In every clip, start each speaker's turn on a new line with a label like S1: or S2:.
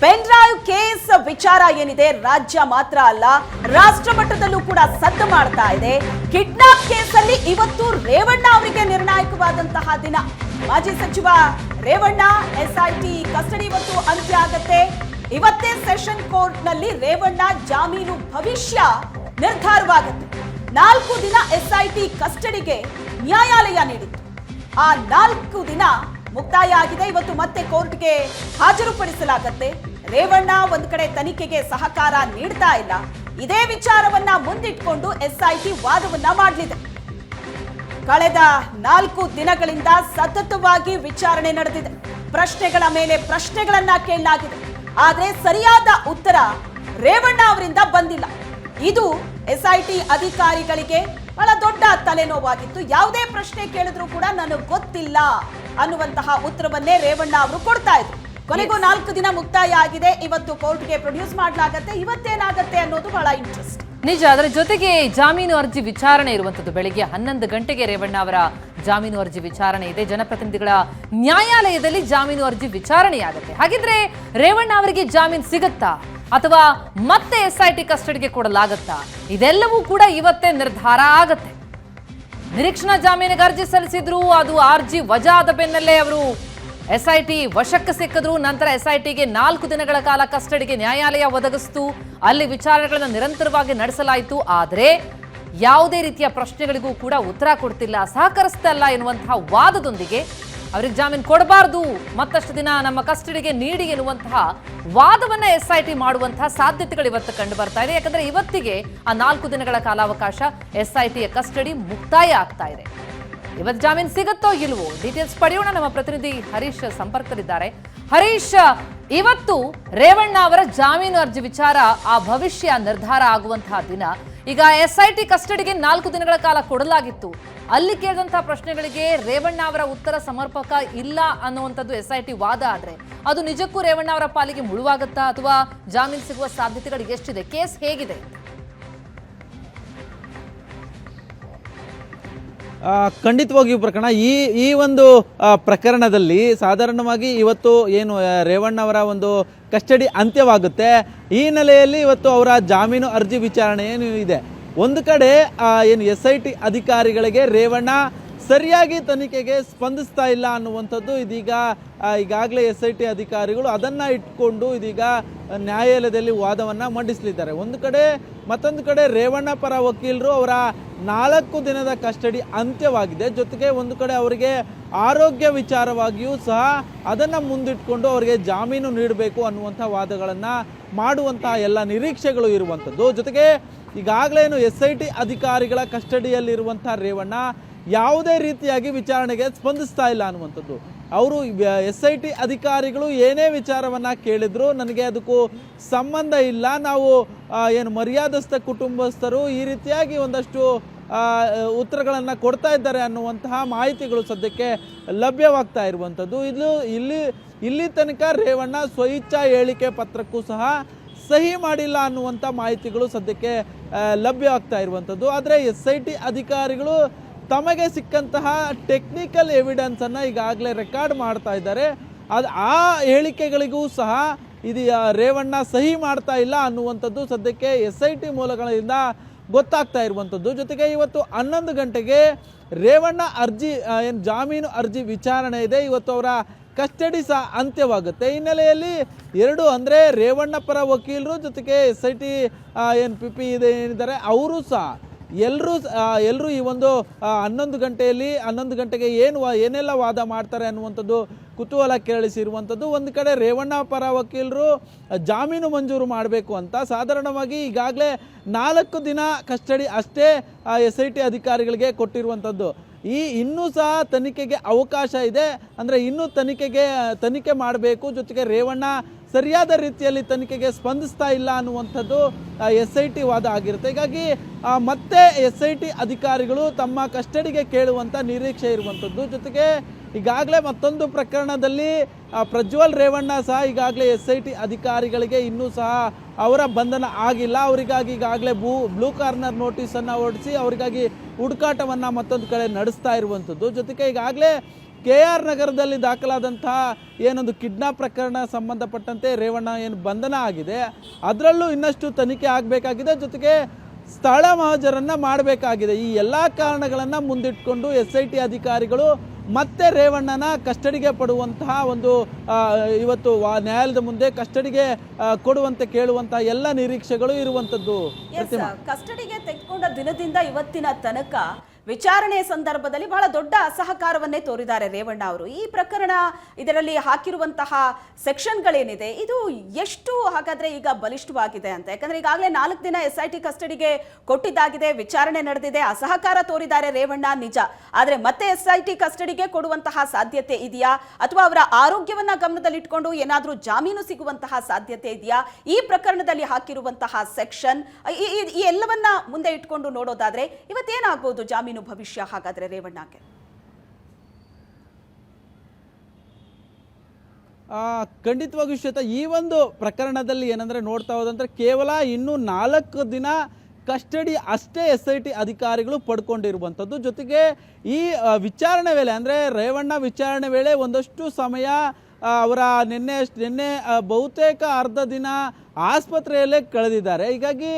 S1: Pen drive case ವಿಚಾರ ಏನಿದೆ? ರಾಜ್ಯ ಮಾತ್ರ ಅಲ್ಲ ರಾಷ್ಟ್ರ ಮಟ್ಟದಲ್ಲೂ ಕೂಡ ಸದ್ದು ಮಾಡ್ತಾ ಇದೆ. ಕಿಡ್ನಾಪ್ ಕೇಸಲ್ಲಿ ಇವತ್ತು ರೇವಣ್ಣ ಅವರಿಗೆ ನಿರ್ಣಾಯಕವಾದಂತಹ ದಿನ. ಮಾಜಿ ಸಚಿವ ರೇವಣ್ಣ, ಎಸ್ಐಟಿ ಕಸ್ಟಡಿ ಇವತ್ತು ಅಂತ್ಯ ಆಗತ್ತೆ. ಇವತ್ತೇ ಸೆಷನ್ ಕೋರ್ಟ್ನಲ್ಲಿ ರೇವಣ್ಣ ಜಾಮೀನು ಭವಿಷ್ಯ ನಿರ್ಧಾರವಾಗುತ್ತೆ. ನಾಲ್ಕು ದಿನ ಎಸ್ಐಟಿ ಕಸ್ಟಡಿಗೆ ನ್ಯಾಯಾಲಯ ನೀಡಿತ್ತು. ಆ ನಾಲ್ಕು ದಿನ ಮುಕ್ತಾಯ ಆಗಿದೆ. ಇವತ್ತು ಮತ್ತೆ ಕೋರ್ಟ್ಗೆ ಹಾಜರುಪಡಿಸಲಾಗತ್ತೆ. ರೇವಣ್ಣ ಒಂದು ಕಡೆ ತನಿಖೆಗೆ ಸಹಕಾರ ನೀಡ್ತಾ ಇಲ್ಲ. ಇದೇ ವಿಚಾರವನ್ನ ಮುಂದಿಟ್ಕೊಂಡು ಎಸ್ಐಟಿ ವಾದವನ್ನ ಮಾಡಲಿದೆ. ಕಳೆದ ನಾಲ್ಕು ದಿನಗಳಿಂದ ಸತತವಾಗಿ ವಿಚಾರಣೆ ನಡೆದಿದೆ. ಪ್ರಶ್ನೆಗಳ ಮೇಲೆ ಪ್ರಶ್ನೆಗಳನ್ನ ಕೇಳಲಾಗಿದೆ. ಆದರೆ ಸರಿಯಾದ ಉತ್ತರ ರೇವಣ್ಣ ಅವರಿಂದ ಬಂದಿಲ್ಲ. ಇದು ಎಸ್ಐಟಿ ಅಧಿಕಾರಿಗಳಿಗೆ ಬಹಳ ದೊಡ್ಡ ತಲೆನೋವಾಗಿತ್ತು. ಯಾವುದೇ ಪ್ರಶ್ನೆ ಕೇಳಿದ್ರು ಕೂಡ ನನಗೆ ಗೊತ್ತಿಲ್ಲ. ಅನ್ನುವಂತಹ ಉತ್ತರವನ್ನೇ ರೇವಣ್ಣ ಅವರು ಕೊಡ್ತಾ ಇದ್ರು. ಕೊನೆಗೂ ನಾಲ್ಕು ದಿನ ಮುಕ್ತಾಯ ಆಗಿದೆ. ಇವತ್ತು ಕೋರ್ಟ್ಗೆ ಪ್ರೊಡ್ಯೂಸ್ ಮಾಡಲಾಗತ್ತೆ. ಇವತ್ತೇನಾಗತ್ತೆ ಅನ್ನೋದು ಬಹಳ ಇಂಟ್ರೆಸ್ಟ್
S2: ನಿಜ ಅದರ ಜೊತೆಗೆ ಜಾಮೀನು ಅರ್ಜಿ ವಿಚಾರಣೆ ಇರುವಂತದ್ದು ಬೆಳಿಗ್ಗೆ ಹನ್ನೊಂದು ಗಂಟೆಗೆ ರೇವಣ್ಣ ಅವರ ಜಾಮೀನು ಅರ್ಜಿ ವಿಚಾರಣೆ ಇದೆ. ಜನಪ್ರತಿನಿಧಿಗಳ ನ್ಯಾಯಾಲಯದಲ್ಲಿ ಜಾಮೀನು ಅರ್ಜಿ ವಿಚಾರಣೆಯಾಗುತ್ತೆ. ಹಾಗಿದ್ರೆ ರೇವಣ್ಣ ಅವರಿಗೆ ಜಾಮೀನು ಸಿಗುತ್ತಾ? ಅಥವಾ ಮತ್ತೆ ಎಸ್ ಐ ಟಿ ಕಸ್ಟಡಿಗೆ ಕೊಡಲಾಗತ್ತಾ? ಇದೆಲ್ಲವೂ ಕೂಡ ಇವತ್ತೇ ನಿರ್ಧಾರ ಆಗತ್ತೆ. ನಿರೀಕ್ಷಣಾ ಜಾಮೀನಿಗೆ ಅರ್ಜಿ ಸಲ್ಲಿಸಿದ್ರು, ಅದು ಅರ್ಜಿ ವಜಾ ಆದ ಬೆನ್ನಲ್ಲೇ ಅವರು ಎಸ್ ಐ ಟಿ ವಶಕ್ಕೆ ಸಿಕ್ಕಿದ್ರು. ನಂತರ ಎಸ್ ಐ ಟಿಗೆ ನಾಲ್ಕು ದಿನಗಳ ಕಾಲ ಕಸ್ಟಡಿಗೆ ನ್ಯಾಯಾಲಯ ಒದಗಿಸಿತು. ಅಲ್ಲಿ ವಿಚಾರಣೆಗಳನ್ನು ನಿರಂತರವಾಗಿ ನಡೆಸಲಾಯಿತು. ಆದರೆ ಯಾವುದೇ ರೀತಿಯ ಪ್ರಶ್ನೆಗಳಿಗೂ ಕೂಡ ಉತ್ತರ ಕೊಡ್ತಿಲ್ಲ. ಸಹಕರಿಸ್ತಲ್ಲ ಎನ್ನುವಂತಹ ವಾದದೊಂದಿಗೆ ಅವರಿಗೆ ಜಾಮೀನು ಕೊಡಬಾರ್ದು. ಮತ್ತಷ್ಟು ದಿನ ನಮ್ಮ ಕಸ್ಟಡಿಗೆ ನೀಡಿ ಎನ್ನುವಂತಹ ವಾದವನ್ನ ಟಿ ಮಾಡುವಂತಹ ಸಾಧ್ಯತೆಗಳು ಇವತ್ತು ಕಂಡು ಬರ್ತಾ ಇದೆ. ಯಾಕಂದ್ರೆ ಇವತ್ತಿಗೆ ಆ ನಾಲ್ಕು ದಿನಗಳ ಕಾಲಾವಕಾಶ ಎಸ್ ಐ ಟಿಯ ಕಸ್ಟಡಿ ಮುಕ್ತಾಯ ಆಗ್ತಾ ಇದೆ. ಇವತ್ತು ಜಾಮೀನು ಸಿಗುತ್ತೋ ಇಲ್ವೋ ಡೀಟೇಲ್ಸ್ ಪಡೆಯೋಣ. ನಮ್ಮ ಪ್ರತಿನಿಧಿ ಹರೀಶ್ ಸಂಪರ್ಕದಲ್ಲಿದ್ದಾರೆ. ಹರೀಶ್, ಇವತ್ತು ರೇವಣ್ಣ ಅವರ ಜಾಮೀನು ಅರ್ಜಿ ವಿಚಾರ, ಆ ಭವಿಷ್ಯ ನಿರ್ಧಾರ ಆಗುವಂತಹ ದಿನ ಈಗ ಎಸ್ಐಟಿ ಕಸ್ಟಡಿಗೆ ನಾಲ್ಕು ದಿನಗಳ ಕಾಲ ಕೊಡಲಾಗಿತ್ತು. ಅಲ್ಲಿ ಕೇಳಿದಂತಹ ಪ್ರಶ್ನೆಗಳಿಗೆ ರೇವಣ್ಣ ಅವರ ಉತ್ತರ ಸಮರ್ಪಕ ಇಲ್ಲ ಅನ್ನುವಂಥದ್ದು ಎಸ್ಐಟಿ ವಾದ ಆದರೆ, ಅದು ನಿಜಕ್ಕೂ ರೇವಣ್ಣ ಅವರ ಪಾಲಿಗೆ ಮುಳುವಾಗುತ್ತಾ ಅಥವಾ ಜಾಮೀನು ಸಿಗುವ ಸಾಧ್ಯತೆಗಳು ಎಷ್ಟಿದೆ? ಕೇಸ್ ಹೇಗಿದೆ?
S3: ಖಂಡಿತವಾಗಿಯೂ ಪ್ರಕರಣ. ಈ ಈ ಒಂದು ಪ್ರಕರಣದಲ್ಲಿ ಸಾಧಾರಣವಾಗಿ ಇವತ್ತು ಏನು ರೇವಣ್ಣ ರೇವಣ್ಣವರ ಒಂದು ಕಸ್ಟಡಿ ಅಂತ್ಯವಾಗುತ್ತೆ. ಈ ಹಿನ್ನೆಲೆಯಲ್ಲಿ ಇವತ್ತು ಅವರ ಜಾಮೀನು ಅರ್ಜಿ ವಿಚಾರಣೆ ಏನು ಇದೆ. ಒಂದು ಕಡೆ ಏನು ಎಸ್ ಐ ಟಿ ಅಧಿಕಾರಿಗಳಿಗೆ ರೇವಣ್ಣ ಸರಿಯಾಗಿ ತನಿಖೆಗೆ ಸ್ಪಂದಿಸ್ತಾ ಇಲ್ಲ ಅನ್ನುವಂಥದ್ದು ಇದೀಗ ಈಗಾಗಲೇ ಎಸ್ ಐ ಟಿ ಅಧಿಕಾರಿಗಳು ಅದನ್ನು ಇಟ್ಕೊಂಡು ಇದೀಗ ನ್ಯಾಯಾಲಯದಲ್ಲಿ ವಾದವನ್ನು ಮಂಡಿಸಲಿದ್ದಾರೆ. ಒಂದು ಕಡೆ, ಮತ್ತೊಂದು ಕಡೆ ರೇವಣ್ಣ ಪರ ವಕೀಲರು ಅವರ ನಾಲ್ಕು ದಿನದ ಕಸ್ಟಡಿ ಅಂತ್ಯವಾಗಿದೆ. ಜೊತೆಗೆ ಒಂದು ಕಡೆ ಅವರಿಗೆ ಆರೋಗ್ಯ ವಿಚಾರವಾಗಿಯೂ ಸಹ ಅದನ್ನು ಮುಂದಿಟ್ಕೊಂಡು ಅವರಿಗೆ ಜಾಮೀನು ನೀಡಬೇಕು ಅನ್ನುವಂಥ ವಾದಗಳನ್ನು ಮಾಡುವಂತಹ ಎಲ್ಲ ನಿರೀಕ್ಷೆಗಳು ಇರುವಂಥದ್ದು. ಜೊತೆಗೆ ಈಗಾಗಲೇ ಏನು ಎಸ್ ಐ ಟಿ ಅಧಿಕಾರಿಗಳ ಕಸ್ಟಡಿಯಲ್ಲಿರುವಂಥ ರೇವಣ್ಣ ಯಾವುದೇ ರೀತಿಯಾಗಿ ವಿಚಾರಣೆಗೆ ಸ್ಪಂದಿಸ್ತಾ ಇಲ್ಲ ಅನ್ನುವಂಥದ್ದು. ಅವರು ಎಸ್ ಐ ಟಿ ಅಧಿಕಾರಿಗಳು ಏನೇ ವಿಚಾರವನ್ನು ಕೇಳಿದ್ರು ನನಗೆ ಅದಕ್ಕೂ ಸಂಬಂಧ ಇಲ್ಲ. ನಾವು ಏನು ಮರ್ಯಾದಸ್ಥ ಕುಟುಂಬಸ್ಥರು ಈ ರೀತಿಯಾಗಿ ಒಂದಷ್ಟು ಉತ್ತರಗಳನ್ನು ಕೊಡ್ತಾ ಇದ್ದಾರೆ ಅನ್ನುವಂತಹ ಮಾಹಿತಿಗಳು ಸದ್ಯಕ್ಕೆ ಲಭ್ಯವಾಗ್ತಾ ಇರುವಂಥದ್ದು. ಇದು ಇಲ್ಲಿ ಇಲ್ಲಿ ತನಕ ರೇವಣ್ಣ ಸ್ವಇಚ್ಛಾ ಹೇಳಿಕೆ ಪತ್ರಕ್ಕೂ ಸಹ ಸಹಿ ಮಾಡಿಲ್ಲ ಅನ್ನುವಂಥ ಮಾಹಿತಿಗಳು ಸದ್ಯಕ್ಕೆ ಲಭ್ಯ ಲಭ್ಯವಾಗ್ತಾ ಇರುವಂಥದ್ದು. ಆದರೆ ಎಸ್ ಐ ಟಿ ಅಧಿಕಾರಿಗಳು ತಮಗೆ ಸಿಕ್ಕಂತಹ ಟೆಕ್ನಿಕಲ್ ಎವಿಡೆನ್ಸನ್ನು ಈಗಾಗಲೇ ರೆಕಾರ್ಡ್ ಮಾಡ್ತಾ ಇದ್ದಾರೆ. ಅದು ಆ ಹೇಳಿಕೆಗಳಿಗೂ ಸಹ ಇದು ರೇವಣ್ಣ ಸಹಿ ಮಾಡ್ತಾ ಇಲ್ಲ ಅನ್ನುವಂಥದ್ದು ಸದ್ಯಕ್ಕೆ ಎಸ್ ಐ ಟಿ ಮೂಲಗಳಿಂದ ಗೊತ್ತಾಗ್ತಾ ಇರುವಂಥದ್ದು. ಜೊತೆಗೆ ಇವತ್ತು ಹನ್ನೊಂದು ಗಂಟೆಗೆ ರೇವಣ್ಣ ಅರ್ಜಿ ಏನು ಜಾಮೀನು ಅರ್ಜಿ ವಿಚಾರಣೆ ಇದೆ. ಇವತ್ತು ಅವರ ಕಸ್ಟಡಿ ಸಹ ಅಂತ್ಯವಾಗುತ್ತೆ. ಹಿನ್ನೆಲೆಯಲ್ಲಿ ಎರಡು ಅಂದರೆ ರೇವಣ್ಣ ಪರ ವಕೀಲರು ಜೊತೆಗೆ ಎಸ್ ಐ ಟಿ ಏನು ಪಿ ಪಿ ಇದೆ ಏನಿದ್ದಾರೆ, ಅವರು ಸಹ ಎಲ್ಲರೂ ಎಲ್ಲರೂ ಈ ಒಂದು ಹನ್ನೊಂದು ಗಂಟೆಯಲ್ಲಿ, ಹನ್ನೊಂದು ಗಂಟೆಗೆ ಏನು ಏನೆಲ್ಲ ವಾದ ಮಾಡ್ತಾರೆ ಅನ್ನುವಂಥದ್ದು ಕುತೂಹಲ ಕೇಳಿಸಿರುವಂಥದ್ದು. ಒಂದು ಕಡೆ ರೇವಣ್ಣ ಪರ ವಕೀಲರು ಜಾಮೀನು ಮಂಜೂರು ಮಾಡಬೇಕು ಅಂತ, ಸಾಧಾರಣವಾಗಿ ಈಗಾಗಲೇ ನಾಲ್ಕು ದಿನ ಕಸ್ಟಡಿ ಅಷ್ಟೇ ಎಸ್ ಐ ಟಿ ಅಧಿಕಾರಿಗಳಿಗೆ ಕೊಟ್ಟಿರುವಂಥದ್ದು. ಈ, ಇನ್ನೂ ಸಹ ತನಿಖೆಗೆ ಅವಕಾಶ ಇದೆ. ಅಂದರೆ ಇನ್ನೂ ತನಿಖೆಗೆ, ತನಿಖೆ ಮಾಡಬೇಕು. ಜೊತೆಗೆ ರೇವಣ್ಣ ಸರಿಯಾದ ರೀತಿಯಲ್ಲಿ ತನಿಖೆಗೆ ಸ್ಪಂದಿಸ್ತಾ ಇಲ್ಲ ಅನ್ನುವಂಥದ್ದು ಎಸ್ ಐ ಟಿ ವಾದ ಆಗಿರುತ್ತೆ. ಹೀಗಾಗಿ ಮತ್ತೆ ಎಸ್ ಐ ಟಿ ಅಧಿಕಾರಿಗಳು ತಮ್ಮ ಕಸ್ಟಡಿಗೆ ಕೇಳುವಂಥ ನಿರೀಕ್ಷೆ ಇರುವಂಥದ್ದು. ಜೊತೆಗೆ, ಈಗಾಗಲೇ ಮತ್ತೊಂದು ಪ್ರಕರಣದಲ್ಲಿ ಪ್ರಜ್ವಲ್ ರೇವಣ್ಣ ಸಹ ಈಗಾಗಲೇ ಎಸ್ ಐ ಟಿ ಅಧಿಕಾರಿಗಳಿಗೆ ಇನ್ನೂ ಸಹ ಅವರ ಬಂಧನ ಆಗಿಲ್ಲ. ಅವರಿಗಾಗಿ ಈಗಾಗಲೇ ಬ್ಲೂ ಬ್ಲೂ ಕಾರ್ನರ್ ನೋಟಿಸನ್ನು ಹೊರಡಿಸಿ ಅವರಿಗಾಗಿ ಹುಡುಕಾಟವನ್ನು ಮತ್ತೊಂದು ಕಡೆ ನಡೆಸ್ತಾ ಇರುವಂಥದ್ದು. ಜೊತೆಗೆ, ಈಗಾಗಲೇ ಕೆ ಆರ್ ನಗರದಲ್ಲಿ ದಾಖಲಾದಂತಹ ಏನೊಂದು ಕಿಡ್ನಾಪ್ ಪ್ರಕರಣ ಸಂಬಂಧಪಟ್ಟಂತೆ ರೇವಣ್ಣ ಏನು ಬಂಧನ ಆಗಿದೆ ಅದರಲ್ಲೂ ಇನ್ನಷ್ಟು ತನಿಖೆ ಆಗಬೇಕಾಗಿದೆ ಜೊತೆಗೆ ಸ್ಥಳ ಮಹಜರನ್ನ ಮಾಡಬೇಕಾಗಿದೆ. ಈ ಎಲ್ಲ ಕಾರಣಗಳನ್ನು ಮುಂದಿಟ್ಕೊಂಡು ಎಸ್ ಐ ಟಿ ಅಧಿಕಾರಿಗಳು ಮತ್ತೆ ರೇವಣ್ಣನ ಕಸ್ಟಡಿಗೆ ಪಡುವಂತಹ ಒಂದು ಇವತ್ತು ನ್ಯಾಯಾಲಯದ ಮುಂದೆ ಕಸ್ಟಡಿಗೆ ಕೊಡುವಂತೆ ಕೇಳುವಂತಹ ಎಲ್ಲ ನಿರೀಕ್ಷೆಗಳು
S1: ಇರುವಂತದ್ದು ಕಸ್ಟಡಿಗೆ ತೆಗೆದುಕೊಂಡ ದಿನದಿಂದ ಇವತ್ತಿನ ತನಕ ವಿಚಾರಣೆ ಸಂದರ್ಭದಲ್ಲಿ ಬಹಳ ದೊಡ್ಡ ಅಸಹಕಾರವನ್ನೇ ತೋರಿದ್ದಾರೆ ರೇವಣ್ಣ ಅವರು. ಈ ಪ್ರಕರಣ ಇದರಲ್ಲಿ ಹಾಕಿರುವಂತಹ ಸೆಕ್ಷನ್ಗಳೇನಿದೆ, ಇದು ಎಷ್ಟು ಹಾಗಾದ್ರೆ ಈಗ ಬಲಿಷ್ಠವಾಗಿದೆ ಅಂತ? ಯಾಕಂದ್ರೆ ಈಗಾಗಲೇ ನಾಲ್ಕು ದಿನ ಎಸ್ ಐ ಟಿ ಕಸ್ಟಡಿಗೆ ಕೊಟ್ಟಿದ್ದಾಗಿದೆ, ವಿಚಾರಣೆ ನಡೆದಿದೆ, ಅಸಹಕಾರ ತೋರಿದ್ದಾರೆ ರೇವಣ್ಣ, ನಿಜ. ಆದ್ರೆ ಮತ್ತೆ ಎಸ್ ಐ ಟಿ ಕಸ್ಟಡಿಗೆ ಕೊಡುವಂತಹ ಸಾಧ್ಯತೆ ಇದೆಯಾ? ಅಥವಾ ಅವರ ಆರೋಗ್ಯವನ್ನ ಗಮನದಲ್ಲಿಟ್ಕೊಂಡು ಏನಾದರೂ ಜಾಮೀನು ಸಿಗುವಂತಹ ಸಾಧ್ಯತೆ ಇದೆಯಾ? ಈ ಪ್ರಕರಣದಲ್ಲಿ ಹಾಕಿರುವಂತಹ ಸೆಕ್ಷನ್ ಈ ಎಲ್ಲವನ್ನ ಮುಂದೆ ಇಟ್ಕೊಂಡು ನೋಡೋದಾದ್ರೆ ಇವತ್ತೇನಾಗ್ಬೋದು ಜಾಮೀನು ಭವಿಷ್ಯ ಹಾಗಾದರೆ ರೇವಣ್ಣಗೆ?
S3: ಖಂಡಿತವಾಗಿಯೂ ಶ್ವೇತ, ಈ ಒಂದು ಪ್ರಕರಣದಲ್ಲಿ ಏನಂದರೆ ನೋಡ್ತಾ ಹೋದಂದ್ರೆ ಕೇವಲ ಇನ್ನೂ ನಾಲ್ಕು ದಿನ ಕಸ್ಟಡಿ ಅಷ್ಟೇ ಎಸ್ ಐ ಟಿ ಅಧಿಕಾರಿಗಳು ಪಡ್ಕೊಂಡಿರುವಂಥದ್ದು. ಜೊತೆಗೆ ಈ ವಿಚಾರಣೆ ವೇಳೆ, ಅಂದರೆ ರೇವಣ್ಣ ವಿಚಾರಣೆ ವೇಳೆ ಒಂದಷ್ಟು ಸಮಯ ಅವರ ನಿನ್ನೆ ನಿನ್ನೆ ಬಹುತೇಕ ಅರ್ಧ ದಿನ ಆಸ್ಪತ್ರೆಯಲ್ಲೇ ಕಳೆದಿದ್ದಾರೆ. ಹೀಗಾಗಿ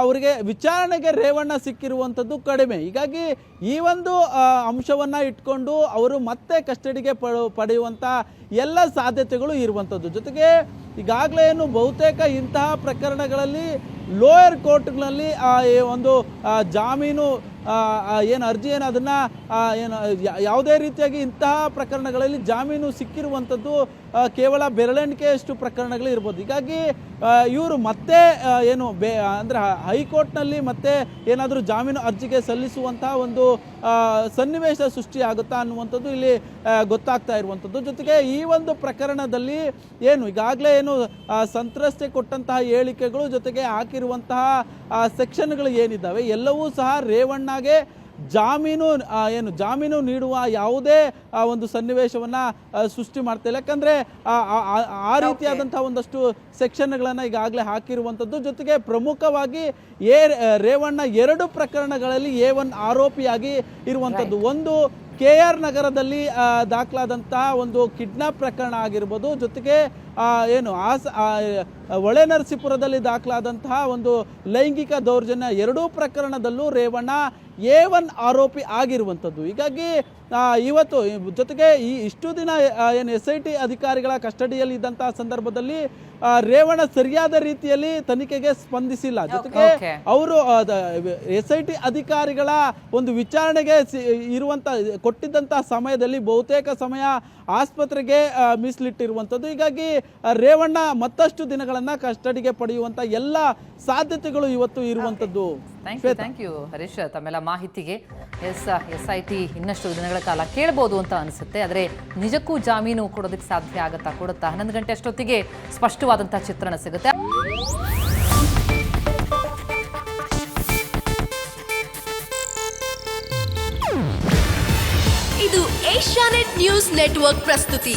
S3: ಅವರಿಗೆ ವಿಚಾರಣೆಗೆ ರೇವಣ್ಣ ಸಿಕ್ಕಿರುವಂಥದ್ದು ಕಡಿಮೆ. ಹೀಗಾಗಿ ಈ ಒಂದು ಅಂಶವನ್ನು ಇಟ್ಕೊಂಡು ಅವರು ಮತ್ತೆ ಕಸ್ಟಡಿಗೆ ಪಡ ಪಡೆಯುವಂಥ ಎಲ್ಲ ಸಾಧ್ಯತೆಗಳು ಇರುವಂಥದ್ದು. ಜೊತೆಗೆ ಈಗಾಗಲೇ ಏನು ಬಹುತೇಕ ಇಂತಹ ಪ್ರಕರಣಗಳಲ್ಲಿ ಲೋಯರ್ ಕೋರ್ಟ್ಗಳಲ್ಲಿ ಒಂದು ಜಾಮೀನು ಏನು ಅರ್ಜಿ, ಏನು ಅದನ್ನು ಏನು ಯಾವುದೇ ರೀತಿಯಾಗಿ ಇಂತಹ ಪ್ರಕರಣಗಳಲ್ಲಿ ಜಾಮೀನು ಸಿಕ್ಕಿರುವಂಥದ್ದು ಕೇವಲ ಬೆರಳೆಣಿಕೆಯಷ್ಟು ಪ್ರಕರಣಗಳು ಇರ್ಬೋದು. ಹೀಗಾಗಿ ಇವರು ಮತ್ತೆ ಏನು ಬೇ ಅಂದರೆ ಹೈಕೋರ್ಟ್ನಲ್ಲಿ ಮತ್ತೆ ಏನಾದರೂ ಜಾಮೀನು ಅರ್ಜಿಗೆ ಸಲ್ಲಿಸುವಂತಹ ಒಂದು ಸನ್ನಿವೇಶ ಸನ್ನಿವೇಶ ಸೃಷ್ಟಿಯಾಗುತ್ತಾ ಅನ್ನುವಂಥದ್ದು ಇಲ್ಲಿ ಗೊತ್ತಾಗ್ತಾ ಇರುವಂಥದ್ದು. ಜೊತೆಗೆ ಈ ಒಂದು ಪ್ರಕರಣದಲ್ಲಿ ಏನು, ಈಗಾಗಲೇ ಏನು ಸಂತ್ರಸ್ತೆ ಕೊಟ್ಟಂತಹ ಹೇಳಿಕೆಗಳು ಜೊತೆಗೆ ಹಾಕಿರುವಂತಹ ಸೆಕ್ಷನ್ಗಳು ಏನಿದ್ದಾವೆ, ಎಲ್ಲವೂ ಸಹ ರೇವಣ್ಣಗೆ ಜಾಮೀನು ಏನು ಜಾಮೀನು ನೀಡುವ ಯಾವುದೇ ಒಂದು ಸನ್ನಿವೇಶವನ್ನ ಸೃಷ್ಟಿ ಮಾಡ್ತಿಲ್ಲ ಯಾಕಂದರೆ ಆ, ರೀತಿಯಾದಂಥ ಒಂದಷ್ಟು ಸೆಕ್ಷನ್ಗಳನ್ನು ಈಗಾಗಲೇ ಹಾಕಿರುವಂಥದ್ದು. ಜೊತೆಗೆ ಪ್ರಮುಖವಾಗಿ ಎ ರೇವಣ್ಣ ಎರಡು ಪ್ರಕರಣಗಳಲ್ಲಿ ಎ ಒನ್ ಆರೋಪಿಯಾಗಿ ಇರುವಂಥದ್ದು. ಒಂದು ಕೆ ಆರ್ ನಗರದಲ್ಲಿ ದಾಖಲಾದಂತಹ ಒಂದು ಕಿಡ್ನಾಪ್ ಪ್ರಕರಣ ಆಗಿರ್ಬೋದು. ಜೊತೆಗೆ ಏನು ಆಸ ಒಳೆ ನರಸೀಪುರದಲ್ಲಿ ದಾಖಲಾದಂತಹ ಒಂದು ಲೈಂಗಿಕ ದೌರ್ಜನ್ಯ ಎರಡೂ ಪ್ರಕರಣದಲ್ಲೂ ರೇವಣ್ಣ ಎ ಒನ್ ಆರೋಪಿ ಆಗಿರುವಂಥದ್ದು. ಹೀಗಾಗಿ ಇವತ್ತು ಜೊತೆಗೆ ಈ ಇಷ್ಟು ದಿನ ಏನು ಎಸ್ ಐ ಟಿ ಅಧಿಕಾರಿಗಳ ಕಸ್ಟಡಿಯಲ್ಲಿ ಇದ್ದಂತಹ ಸಂದರ್ಭದಲ್ಲಿ ರೇವಣ್ಣ ಸರಿಯಾದ ರೀತಿಯಲ್ಲಿ ತನಿಖೆಗೆ ಸ್ಪಂದಿಸಿಲ್ಲ. ಜೊತೆಗೆ. ಅವರು ಎಸ್ ಐ ಟಿ ಅಧಿಕಾರಿಗಳ ಒಂದು ವಿಚಾರಣೆಗೆ ಇರುವಂತ ಕೊಟ್ಟಿದ್ದಂತಹ ಸಮಯದಲ್ಲಿ ಬಹುತೇಕ ಸಮಯ ಆಸ್ಪತ್ರೆಗೆ ಮೀಸಲಿಟ್ಟಿರುವಂಥದ್ದು. ಹೀಗಾಗಿ ರೇವಣ್ಣ ಮತ್ತಷ್ಟು ದಿನಗಳನ್ನ ಕಸ್ಟಡಿಗೆ ಪಡೆಯುವಂತ ಎಲ್ಲ ಸಾಧ್ಯತೆಗಳು ಇವತ್ತು ಇರುವಂತದ್ದು.
S2: Thank you thank you Harish ತಮ್ಮೆಲ್ಲ ಮಾಹಿತಿಗೆ. ಎಸ್ ಎಸ್ ಐ ಟಿ ಇನ್ನಷ್ಟು ದಿನಗಳ ಕಾಲ ಕೇಳ್ಬೋದು ಅಂತ ಅನಿಸುತ್ತೆ. ಆದರೆ ನಿಜಕ್ಕೂ ಜಾಮೀನು ಕೊಡೋದಕ್ಕೆ ಸಾಧ್ಯ ಆಗುತ್ತಾ ಕೊಡುತ್ತಾ? ಹನ್ನೊಂದು ಗಂಟೆ ಅಷ್ಟೊತ್ತಿಗೆ ಸ್ಪಷ್ಟವಾದಂಥ ಚಿತ್ರಣ ಸಿಗುತ್ತೆ.
S4: ಇದು ಏಷ್ಯಾನೆಟ್ ನ್ಯೂಸ್ ನೆಟ್ವರ್ಕ್ ಪ್ರಸ್ತುತಿ.